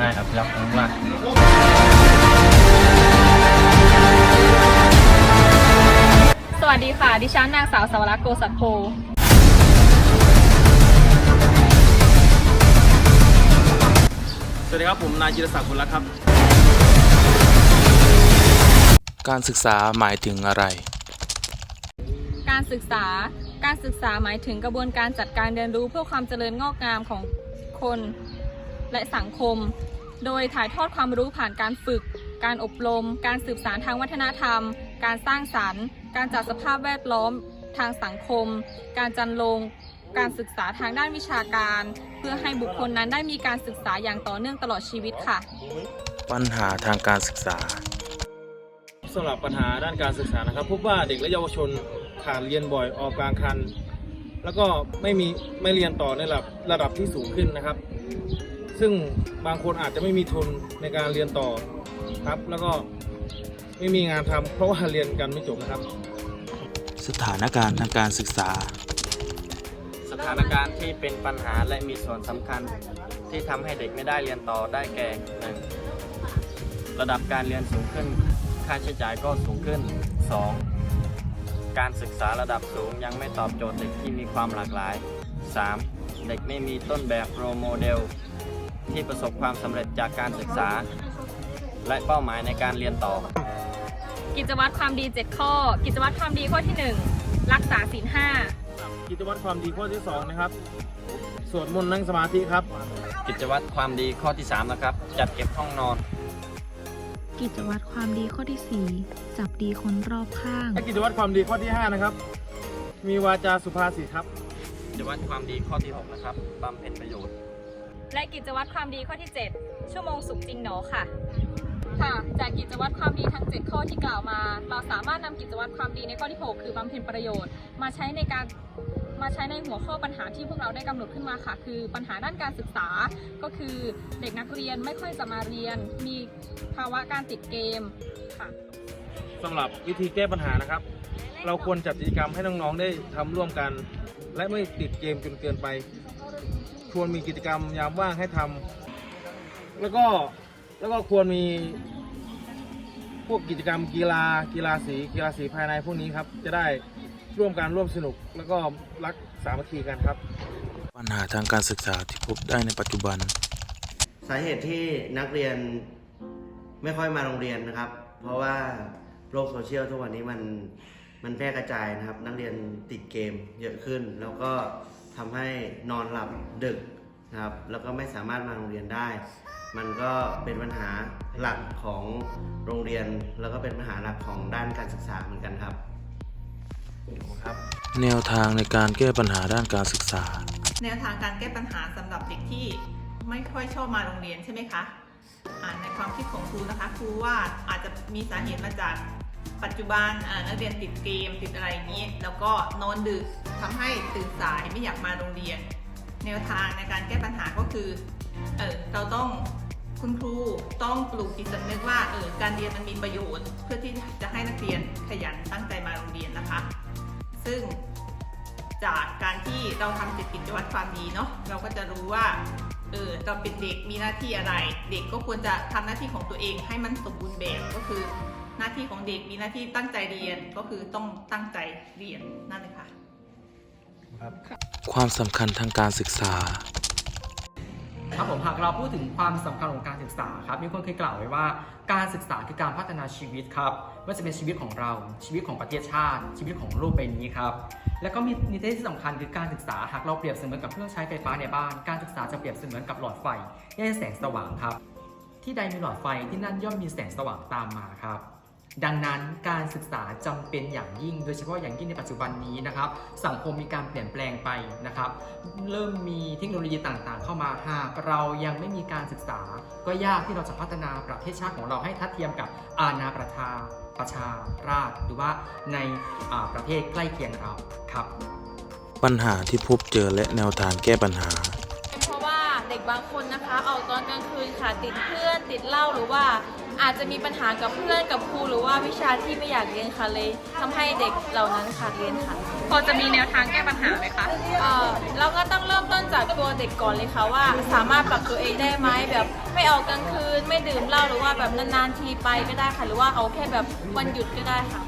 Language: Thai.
นายอภิรักษ์องค์รักษ์สวัสดีค่ะ ดิฉันนางสาวสวรักษ์โกสัตโพสวัสดีครับ ผมนายจิรศักดิ์บุญรักษ์ครับ การศึกษาหมายถึงอะไร การศึกษา การศึกษาหมายถึงกระบวนการจัดการเรียนรู้เพื่อความเจริญงอกงามของคนและสังคม โดยถ่ายทอดความรู้ผ่านการฝึก การอบรม การสืบสารทางวัฒนธรรม การสร้างสรรค์ การจัดสภาพแวดล้อม ทางสังคม การจันลง การศึกษาทางด้านวิชาการ เพื่อให้บุคคลนั้นได้มีการศึกษาอย่างต่อเนื่องตลอดชีวิตค่ะ ปัญหาทางการศึกษาสำหรับปัญหาด้านการศึกษานะครับพบว่าเด็กและเยาวชนขาดเรียนบ่อยออกกลางคัน แล้วก็ไม่มีไม่เรียนต่อในระดับระดับที่สูงขึ้นนะครับ ซึ่งบางคนอาจจะไม่มีทุนในการเรียนต่อครับ แล้วก็ไม่มีงานทำเพราะว่าเรียนกันไม่จบนะครับ สถานการณ์ทางการศึกษา สถานการณ์ที่เป็นปัญหาและมีส่วนสำคัญที่ทำให้เด็กไม่ได้เรียนต่อได้แก่หนึ่งระดับการเรียนสูงขึ้น ค่าใช้จ่ายก็สูงขึ้น 2. การศึกษาระดับสูงยังไม่ตอบโจทย์เด็กที่มีความหลากหลาย 3. เด็กไม่มีต้นแบบโรโมเดล ที่ประสบความสำเร็จจากการศึกษา และเป้าหมายในการเรียนต่อ กิจวัตรความดี 7 ข้อ กิจวัตรความดีข้อที่ 1 รักษาศีลห้ากิจวัตรความดีข้อที่สองนะครับ สวดมนต์นั่งสมาธิครับ กิจวัตรความดีข้อที่ 3 นะครับ จัดเก็บห้องนอน กิจวัตรความดีข้อที่ 4 จับดีคนรอบข้าง และกิจวัตรความดีข้อที่ห้านะครับ มีวาจาสุภาษิตครับ กิจวัตรความดีข้อที่ 6 นะครับบำเพ็ญประโยชน์ และกิจวัตรความดีข้อที่ 7 ชั่วโมงสุขจริงหนอค่ะ ค่ะ จากกิจวัตรความดีทั้ง 7 ข้อที่กล่าวมา เราสามารถนำกิจวัตรความดีในข้อที่ 6 คือบำเพ็ญประโยชน์ มาใช้ในการมาใช้ในหัวข้อปัญหาที่พวกเราได้กำหนดขึ้นมาค่ะ คือปัญหาด้านการศึกษา ก็คือเด็กนักเรียนไม่ค่อยจะมาเรียน มีภาวะการติดเกมค่ะสำหรับวิธีแก้ปัญหานะครับ เราควรจัดกิจกรรมให้น้องๆได้ทำร่วมกัน และไม่ติดเกมจนเกินไป ควรมีกิจกรรมยามว่างให้ทำแล้วก็แล้วก็ควรมี พวกกิจกรรมกีฬากีฬาสีกีฬาสีภายในพวกนี้ครับ จะได้ร่วมกันร่วมสนุก แล้วก็รักสามัคคีกันครับ ปัญหาทางการศึกษาที่พบได้ในปัจจุบัน สาเหตุที่นักเรียนไม่ค่อยมาโรงเรียนนะครับ เพราะว่าโลกโซเชียลทุกวันนี้มันมันแพร่กระจายนะครับ นักเรียนติดเกมเยอะขึ้นแล้วก็ ทำให้นอนหลับดึกนะครับ แล้วก็ไม่สามารถมาโรงเรียนได้ มันก็เป็นปัญหาหลักของโรงเรียน แล้วก็เป็นปัญหาหลักของด้านการศึกษาเหมือนกันครับ แนวทางในการแก้ปัญหาด้านการศึกษา แนวทางการแก้ปัญหาสำหรับเด็กที่ไม่ค่อยชอบมาโรงเรียนใช่ไหมคะอ่าในความคิดของครูนะคะครูว่าอาจจะมีสาเหตุมาจาก ปัจจุบันนักเรียนติดเกมติดอะไรอย่างนี้ แล้วก็นอนดึกทำให้ตื่นสายไม่อยากมาโรงเรียน แนวทางในการแก้ปัญหาก็คือเออเราต้องคุณครูต้องปลูกจิตสำนึกว่าเออการเรียนมันมีประโยชน์ เพื่อที่จะให้นักเรียนขยันตั้งใจมาโรงเรียนนะคะ ซึ่งจากการที่เราทำจิตกิจวัตรความดีเนาะเราก็จะรู้ว่าเออเราเป็นเด็กมีหน้าที่อะไร เด็กก็ควรจะทำหน้าที่ของตัวเองให้มันสมบูรณ์แบบก็คือ หน้าที่ของเด็กมีหน้าที่ตั้งใจเรียนก็คือต้องตั้งใจเรียนนั่นเลยค่ะความสำคัญทางการศึกษา ครับผมหากเราพูดถึงความสำคัญของการศึกษาครับมีคนเคยกล่าวไว้ว่าการศึกษาคือการพัฒนาชีวิตครับไม่ว่าจะเป็นชีวิตของเราชีวิตของประเทศชาติ ชีวิตของโลกใบนี้ครับแล้วก็มีนิเทศที่สำคัญคือการศึกษาหากเราเปรียบเสมือนกับเครื่องใช้ไฟฟ้าในบ้าน การศึกษาจะเปรียบเสมือนกับหลอดไฟที่ให้แสงสว่างครับ ที่ใดมีหลอดไฟที่นั่นย่อมมีแสงสว่างตามมาครับ ดังนั้นการศึกษาจำเป็นอย่างยิ่ง โดยเฉพาะอย่างยิ่งในปัจจุบันนี้นะครับ สังคมมีการเปลี่ยนแปลงไปนะครับ เริ่มมีเทคโนโลยีต่างๆ เข้ามาหากเรายังไม่มีการศึกษา ก็ยากที่เราจะพัฒนาประเทศชาติของเราให้ทัดเทียมกับอาณาประชาประชาราชหรือว่าในอาประเทศใกล้เคียงเราครับ ปัญหาที่พบเจอและแนวทางแก้ปัญหา บางคนนะคะ ออกตอนกลางคืนค่ะติดเพื่อนติดเหล้าหรือว่าอาจจะมีปัญหากับเพื่อนกับครูหรือว่าวิชาที่ไม่อยากเรียนค่ะเลยทำให้เด็กเหล่านั้นขาดเรียนค่ะ พอจะมีแนวทางแก้ปัญหาไหมคะเอ่อเราก็ต้องเริ่มต้นจากตัวเด็กก่อนเลยค่ะว่า สามารถปรับตัวเองได้ไหมแบบไม่ออกกลางคืน ไม่ดื่มเหล้าหรือว่าแบบนานๆทีไปก็ได้ค่ะ หรือว่าเอาแค่แบบวันหยุดก็ได้ค่ะ